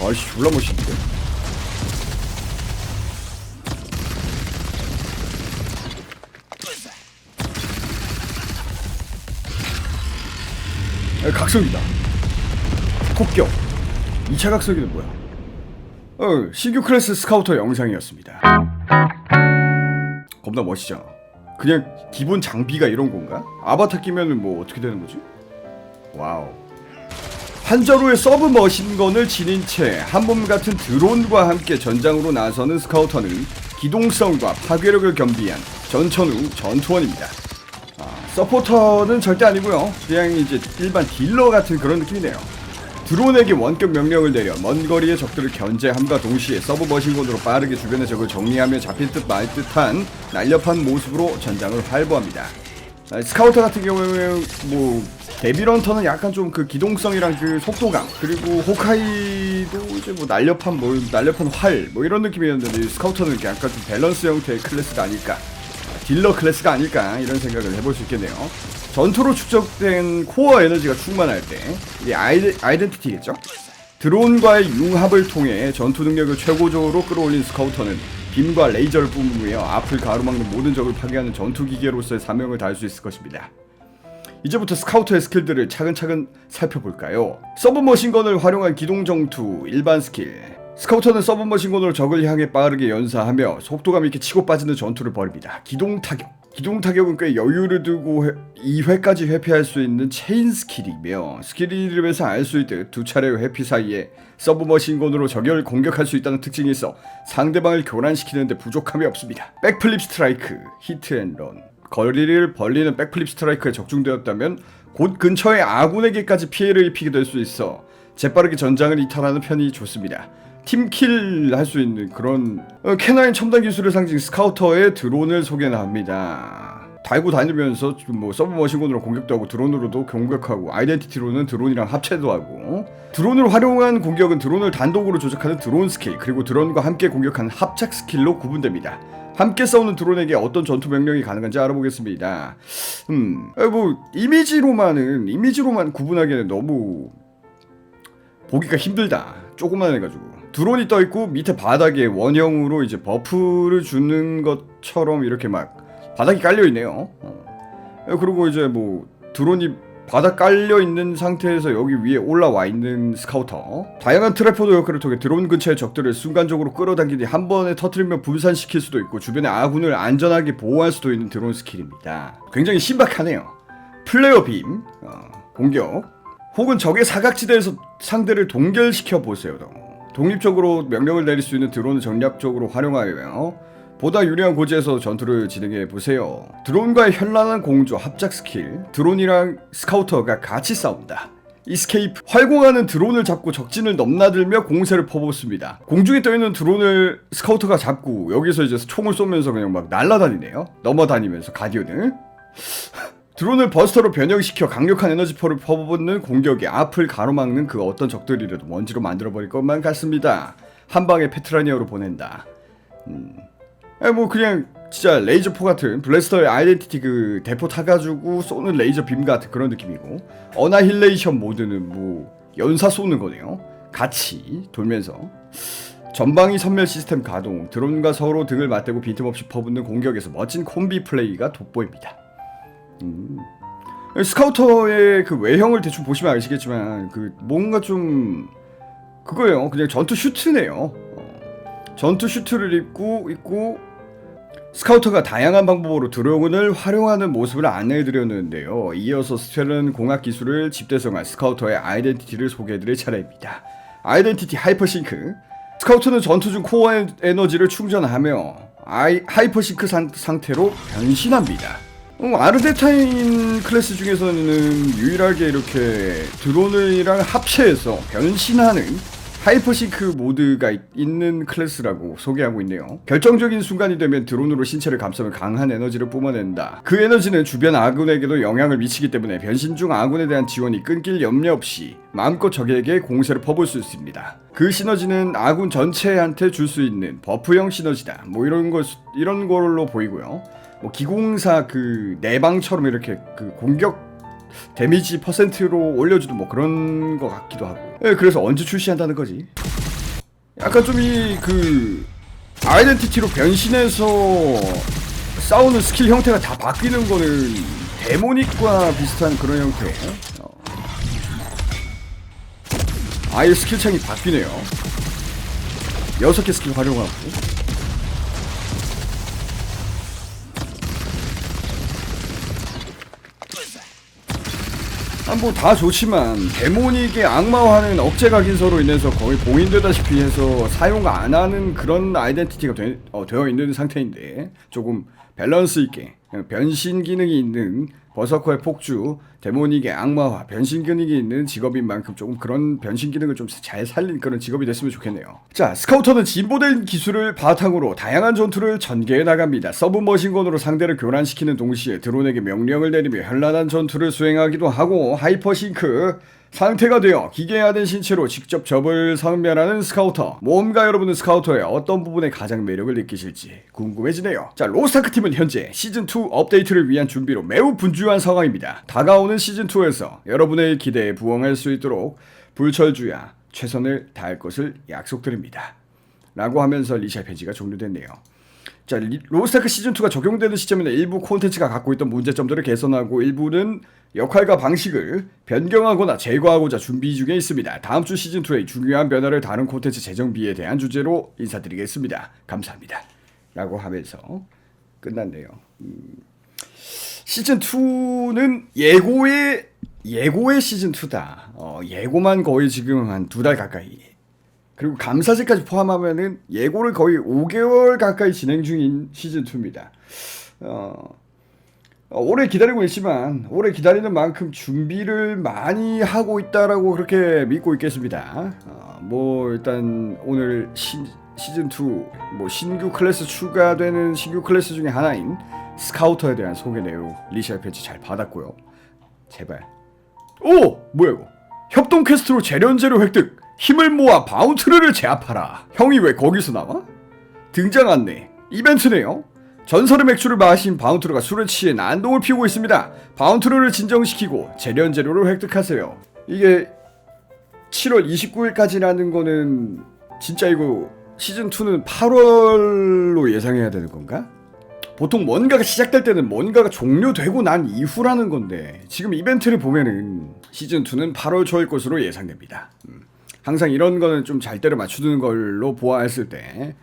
아이씨 졸라 멋있는데? 아, 각성이다. 폭격. 2차 각성기는 뭐야? 어, 신규 클래스 스카우터 영상이었습니다. 겁나 멋있잖아. 그냥 기본 장비가 이런 건가? 아바타 끼면은 뭐 어떻게 되는 거지? 와우 한자루의 서브 머신건을 지닌 채 한몸 같은 드론과 함께 전장으로 나서는 스카우터는 기동성과 파괴력을 겸비한 전천 후 전투원입니다. 아, 서포터는 절대 아니고요. 그냥 이제 일반 딜러 같은 그런 느낌이네요. 드론에게 원격 명령을 내려 먼 거리의 적들을 견제함과 동시에 서브 머신건으로 빠르게 주변의 적을 정리하며 잡힐 듯 말 듯한 날렵한 모습으로 전장을 활보합니다. 아, 스카우터 같은 경우에는 뭐 데빌런터는 약간 좀 그 기동성이랑 그 속도감 그리고 호카이도 이제 뭐 날렵한 뭐 날렵한 활 뭐 이런 느낌이었는데 이 스카우터는 약간 좀 밸런스 형태의 클래스가 아닐까 아, 딜러 클래스가 아닐까 이런 생각을 해볼 수 있겠네요. 전투로 축적된 코어 에너지가 충만할 때 이게 아이데, 아이덴티티겠죠? 드론과의 융합을 통해 전투 능력을 최고조로 끌어올린 스카우터는 빔과 레이저를 뿜으며 앞을 가로막는 모든 적을 파괴하는 전투 기계로서의 사명을 다할 수 있을 것입니다. 이제부터 스카우터의 스킬들을 차근차근 살펴볼까요? 서브머신건을 활용한 기동정투 일반 스킬 스카우터는 서브머신건으로 적을 향해 빠르게 연사하며 속도감 있게 치고 빠지는 전투를 벌입니다. 기동타격 기동 타격은 꽤 여유를 두고 회, 2회까지 회피할 수 있는 체인 스킬이며 스킬 이름에서 알 수 있듯 두 차례의 회피 사이에 서브머신건으로 적을 공격할 수 있다는 특징이 있어 상대방을 교란시키는데 부족함이 없습니다. 백플립 스트라이크, 히트앤런 거리를 벌리는 백플립 스트라이크에 적중되었다면 곧 근처의 아군에게까지 피해를 입히게 될 수 있어 재빠르게 전장을 이탈하는 편이 좋습니다. 팀킬 할 수 있는 그런 어, 캐나인 첨단 기술을 상징 스카우터의 드론을 소개나 합니다. 달고 다니면서 뭐 서브머신건으로 공격도 하고 드론으로도 공격하고 아이덴티티로는 드론이랑 합체도 하고 드론을 활용한 공격은 드론을 단독으로 조작하는 드론 스킬 그리고 드론과 함께 공격하는 합작 스킬로 구분됩니다. 함께 싸우는 드론에게 어떤 전투 명령이 가능한지 알아보겠습니다. 음, 아, 뭐 이미지로만은 이미지로만 구분하기에는 너무 보기가 힘들다. 조그만 해가지고 드론이 떠 있고 밑에 바닥에 원형으로 이제 버프를 주는 것처럼 이렇게 막 바닥이 깔려 있네요. 어. 그리고 이제 뭐 드론이 바닥 깔려 있는 상태에서 여기 위에 올라와 있는 스카우터 다양한 트래퍼도 역할을 통해 드론 근처의 적들을 순간적으로 끌어당기니 한 번에 터트리면 분산시킬 수도 있고 주변의 아군을 안전하게 보호할 수도 있는 드론 스킬입니다. 굉장히 신박하네요. 플레이어 빔 어, 공격 혹은 적의 사각지대에서 상대를 동결시켜 보세요. 독립적으로 명령을 내릴 수 있는 드론을 전략적으로 활용하여 보다 유리한 고지에서 전투를 진행해 보세요. 드론과의 현란한 공조 합작 스킬, 드론이랑 스카우터가 같이 싸운다. 이스케이프 활공하는 드론을 잡고 적진을 넘나들며 공세를 퍼붓습니다. 공중에 떠있는 드론을 스카우터가 잡고 여기서 이제 총을 쏘면서 그냥 막 날아다니네요. 넘어다니면서 가디언을 드론을 버스터로 변형시켜 강력한 에너지포를 퍼붓는 공격에 앞을 가로막는 그 어떤 적들이라도 먼지로 만들어버릴 것만 같습니다. 한 방에 페트라니아로 보낸다. 음. 뭐 그냥 진짜 레이저포 같은 블래스터의 아이덴티티 그 대포 타가지고 쏘는 레이저 빔 같은 그런 느낌이고 어나힐레이션 모드는 뭐 연사 쏘는 거네요. 같이 돌면서 전방위 선멸 시스템 가동 드론과 서로 등을 맞대고 빈틈없이 퍼붓는 공격에서 멋진 콤비 플레이가 돋보입니다. 음. 스카우터의 그 외형을 대충 보시면 아시겠지만 그 뭔가 좀 그거예요. 그냥 전투 슈트네요. 어. 전투 슈트를 입고 있고 스카우터가 다양한 방법으로 드론을 활용하는 모습을 안내해드렸는데요. 이어서 스텔은 공학 기술을 집대성한 스카우터의 아이덴티티를 소개해드릴 차례입니다. 아이덴티티 하이퍼싱크 스카우터는 전투 중 코어 에- 에너지를 충전하며 하이퍼싱크 상, 상태로 변신합니다. 음, 아르데타인 클래스 중에서는 유일하게 이렇게 드론이랑 합체해서 변신하는 하이퍼싱크 모드가 있- 있는 클래스라고 소개하고 있네요. 결정적인 순간이 되면 드론으로 신체를 감싸며 강한 에너지를 뿜어낸다. 그 에너지는 주변 아군에게도 영향을 미치기 때문에 변신 중 아군에 대한 지원이 끊길 염려 없이 마음껏 적에게 공세를 퍼볼 수 있습니다. 그 시너지는 아군 전체한테 줄 수 있는 버프형 시너지다. 뭐 이런 거 이런 걸로 보이고요. 뭐 기공사 그 내방처럼 이렇게 그 공격 데미지 퍼센트로 올려주도 뭐 그런 거 같기도 하고. 예, 그래서 언제 출시한다는 거지? 약간 좀 이 그 아이덴티티로 변신해서 싸우는 스킬 형태가 다 바뀌는 거는 데모닉과 비슷한 그런 형태. 어. 아예 스킬 창이 바뀌네요. 여섯 개 스킬 활용하고. 뭐 다 좋지만 데모닉의 악마화는 억제 각인서로 인해서 거의 봉인되다시피 해서 사용 안 하는 그런 아이덴티티가 되, 어, 되어 있는 상태인데 조금 밸런스 있게 변신 기능이 있는 버서커의 폭주, 데모닉의 악마화, 변신 기능이 있는 직업인 만큼 조금 그런 변신 기능을 좀 잘 살린 그런 직업이 됐으면 좋겠네요. 자, 스카우터는 진보된 기술을 바탕으로 다양한 전투를 전개해 나갑니다. 서브 머신건으로 상대를 교란시키는 동시에 드론에게 명령을 내리며 현란한 전투를 수행하기도 하고 하이퍼싱크 상태가 되어 기계화된 신체로 직접 적을 섬멸하는 스카우터. 모험가 여러분은 스카우터의 어떤 부분에 가장 매력을 느끼실지 궁금해지네요. 자, 로스타크 팀은 현재 시즌2 업데이트를 위한 준비로 매우 분주한 상황입니다. 다가오는 시즌2에서 여러분의 기대에 부응할 수 있도록 불철주야 최선을 다할 것을 약속드립니다. 라고 하면서 리샤 페이지가 종료됐네요. 자, 리- 로스타크 시즌2가 적용되는 시점에는 일부 콘텐츠가 갖고 있던 문제점들을 개선하고 일부는 역할과 방식을 변경하거나 제거하고자 준비 중에 있습니다. 다음 주 시즌2의 중요한 변화를 다룬 콘텐츠 재정비에 대한 주제로 인사드리겠습니다. 감사합니다. 라고 하면서 끝났네요. 음, 시즌 2는 예고의, 예고의 시즌 2다. 어, 예고만 거의 지금 한 두 달 가까이 그리고 감사제까지 포함하면은 예고를 거의 5개월 가까이 진행 중인 시즌 2입니다. 어, 어, 오래 기다리고 있지만 오래 기다리는 만큼 준비를 많이 하고 있다라고 그렇게 믿고 있겠습니다. 어, 뭐 일단 오늘 시, 시즌 2뭐 신규 클래스 추가되는 신규 클래스 중에 하나인 스카우터에 대한 소개 내용 리시아 패치 잘 받았고요. 제발. 오 뭐야 이거? 협동 퀘스트로 재련재료 획득. 힘을 모아 바운트르를 제압하라. 형이 왜 거기서 나와? 등장 안내. 이벤트네요. 전설의 맥주를 마신 바운트르가 술에 취해 난동을 피우고 있습니다. 바운트르를 진정시키고 재련 재료를 획득하세요. 이게 7월 29일까지라는 거는 진짜 이거 시즌 2는 8월로 예상해야 되는 건가? 보통 뭔가가 시작될 때는 뭔가가 종료되고 난 이후라는 건데 지금 이벤트를 보면은 시즌 2는 8월 초일 것으로 예상됩니다. 음. 항상 이런 거는 좀 잘 때를 맞추는 걸로 보아했을 때